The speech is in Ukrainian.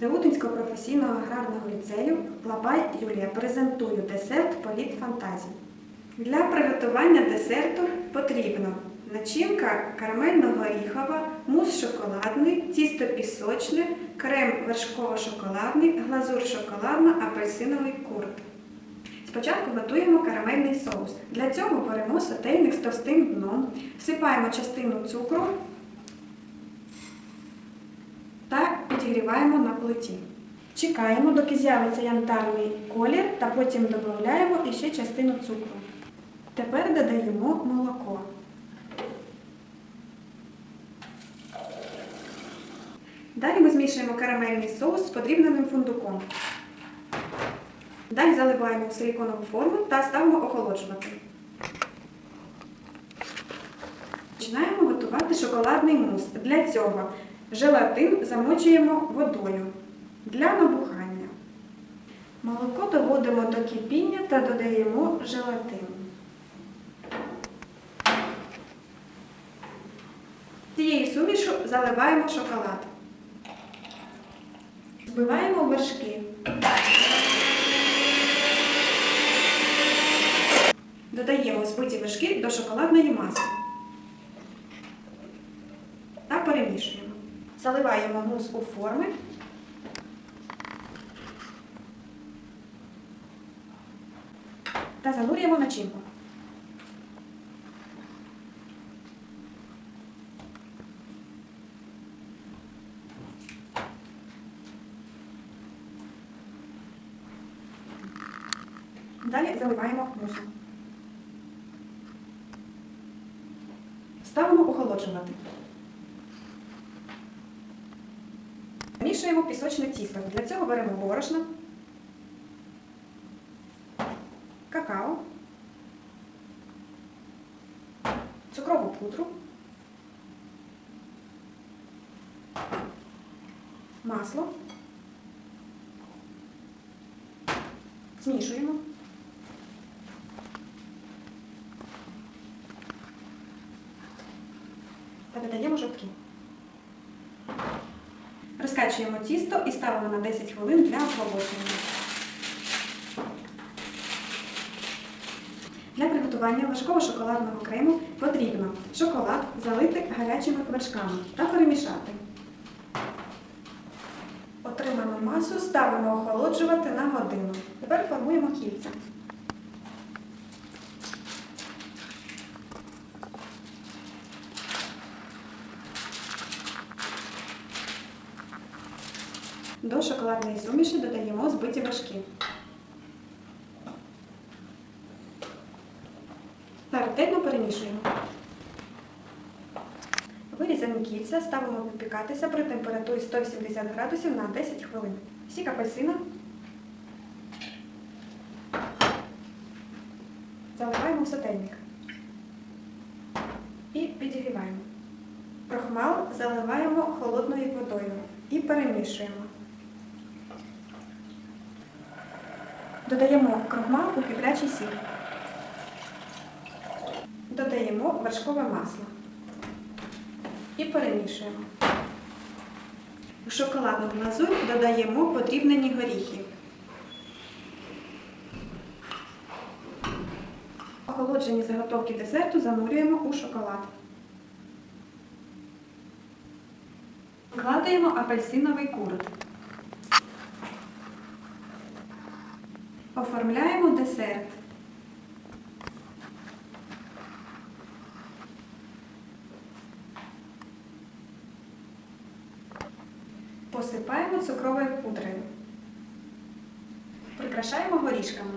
Реутинського професійного аграрного ліцею Лабай Юлія презентую десерт Політ фантазій. Для приготування десерту потрібно начинка карамельно-горіхова, мус шоколадний, тісто пісочне, крем вершково-шоколадний, глазур шоколадна, апельсиновий курт. Спочатку готуємо карамельний соус. Для цього беремо сотейник з товстим дном, всипаємо частину цукру та підігріваємо на плиті. Чекаємо, доки з'явиться янтарний колір, та потім додаємо іще частину цукру. Тепер додаємо молоко. Далі ми змішуємо карамельний соус з подрібненим фундуком. Далі заливаємо в силіконову форму та ставимо охолоджувати. Починаємо готувати шоколадний мус. Для цього желатин замочуємо водою для набухання. Молоко доводимо до кипіння та додаємо желатин. Цією сумішу заливаємо шоколад. Збиваємо вершки. Додаємо збиті вершки до шоколадної маси та перемішуємо. Заливаємо мус у форми. Та занурюємо начинку. Далі заливаємо мусом. Ставимо охолоджувати. Мішуємо пісочне тісто. Для цього беремо борошно, какао, цукрову пудру, масло. Змішуємо. Та додаємо жовтки. Розкачуємо тісто і ставимо на 10 хвилин для охолодження. Для приготування вершково-шоколадного крему потрібно шоколад залити гарячими вершками та перемішати. Отриману масу ставимо охолоджувати на годину. Тепер формуємо кільця. До шоколадної суміші додаємо збиті вершки. Та ретельно перемішуємо. Вирізані кільця ставимо випікатися при температурі 180 градусів на 10 хвилин. Сік апельсина. Заливаємо в сотейник. І підігріваємо. Крохмал заливаємо холодною водою і перемішуємо. Додаємо крохмал у киплячий сік. Додаємо вершкове масло і перемішуємо. У шоколадну глазурь додаємо подрібнені горіхи. Охолоджені заготовки десерту занурюємо у шоколад. Викладаємо апельсиновий курт. Оформляємо десерт. Посипаємо цукровою пудрою. Прикрашаємо горішками.